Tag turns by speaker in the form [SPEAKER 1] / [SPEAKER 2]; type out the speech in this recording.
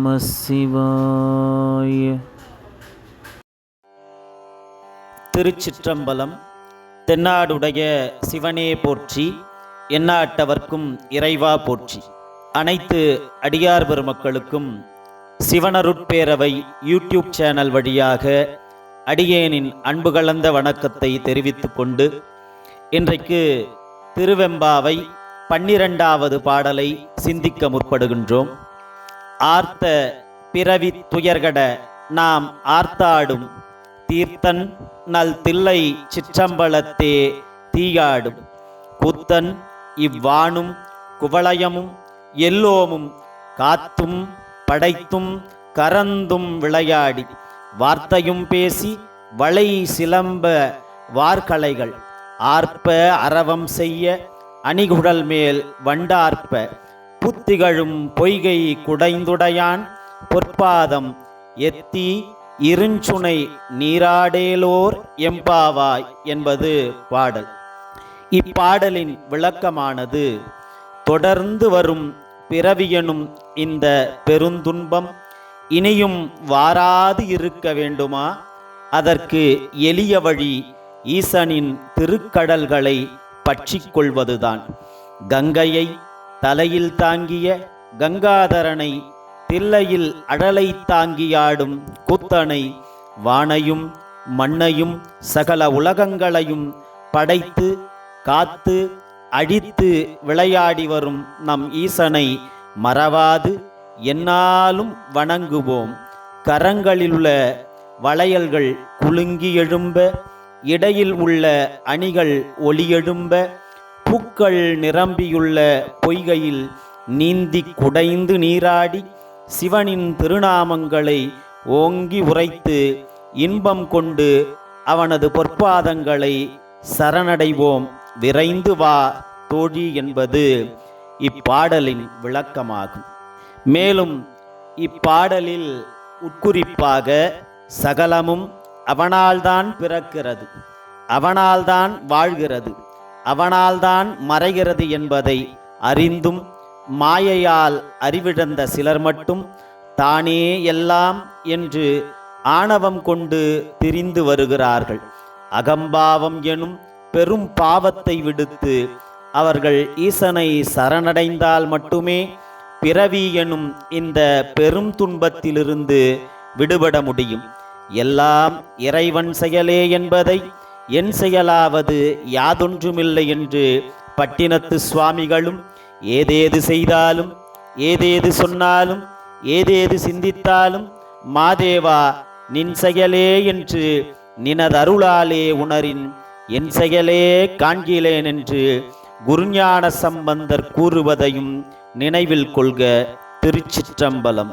[SPEAKER 1] நம சிவாய
[SPEAKER 2] திருச்சிற்றம்பலம் தென்னாடுடைய சிவனே போற்றி எண்ணாட்டவர்க்கும் இறைவா போற்றி. அனைத்து அடியார் பெருமக்களுக்கும் சிவனருட்பேரவை யூடியூப் சேனல் வழியாக அடியேனின் அன்பு கலந்த வணக்கத்தை தெரிவித்து கொண்டு இன்றைக்கு திருவெம்பாவை பன்னிரண்டாவது பாடலை சிந்திக்க முற்படுகின்றோம். ஆர்த்த பிறவி துயர்கட நாம் ஆர்த்தாடும். தீர்த்தன் நல் தில்லை சிற்றம்பலத்தே தீயாடும். குத்தன் இவ்வானும் குவளையமும் எல்லோமும் காத்தும் படைத்தும் கரந்தும் விளையாடி. வார்த்தையும் பேசி வளை சிலம்ப வார்கலைகள். ஆர்ப்ப அரவம் செய்ய அணிகுடல் மேல் வண்டார்ப்ப. புத்திகழும் பொய்கை குடைந்துடையான் பொற்பாதம் எத்தி இருஞ்சுனை நீராடேலோர் எம்பாவாய் என்பது பாடல். இப்பாடலின் விளக்கமானது தொடர்ந்து வரும் பிறவியனும் இந்த பெருந்துன்பம் இனியும் வாராது இருக்க வேண்டுமா? அதற்கு எளிய வழி ஈசனின் திருக்கடல்களை பற்றிக்கொள்வதுதான் கங்கையை தலையில் தாங்கிய கங்காதரனை தில்லையில் அடலை தாங்கியாடும் கூத்தனை வானையும் மண்ணையும் சகல உலகங்களையும் படைத்து காத்து அழித்து விளையாடி வரும் நம் ஈசனை மறவாது. என்னாலும் வணங்குவோம். கரங்களிலுள்ள வளையல்கள் குலுங்கி எழும்ப இடையில் உள்ள அணிகள் ஒளியெழும்ப பூக்கள் நிரம்பியுள்ள பொய்கையில் நீந்தி குடைந்து நீராடி சிவனின் திருநாமங்களை ஓங்கி உரைத்து இன்பம் கொண்டு அவனது பொற்பாதங்களை சரணடைவோம். விரைந்து வா தோழி என்பது இப்பாடலின் விளக்கமாகும். மேலும் இப்பாடலில் உட்குறிப்பாக சகலமும் அவனால்தான் பிறக்கிறது அவனால்தான் வாழ்கிறது. அவனால்தான் மறைகிறது என்பதை அறிந்தும் மாயையால் அறிவிழந்த சிலர் மட்டும் தானே எல்லாம் என்று ஆணவம் கொண்டு திரிந்து வருகிறார்கள். அகம்பாவம் எனும் பெரும் பாவத்தை விடுத்து அவர்கள் ஈசனை சரணடைந்தால் மட்டுமே பிறவி எனும் இந்த பெரும் துன்பத்திலிருந்து விடுபட முடியும். எல்லாம் இறைவன் செயலே என்பதை என் செயலாவது யாதொன்றுமில்லை என்று பட்டினத்து சுவாமிகளும் ஏதேது செய்தாலும் ஏதேது சொன்னாலும் ஏதேது சிந்தித்தாலும் மாதேவா நின் செயலே என்று நினதருளாலே உணரின் என் செயலே காண்கிலேன் என்று குருஞான சம்பந்தர் கூறுவதையும் நினைவில் கொள்க திருச்சிற்றம்பலம்.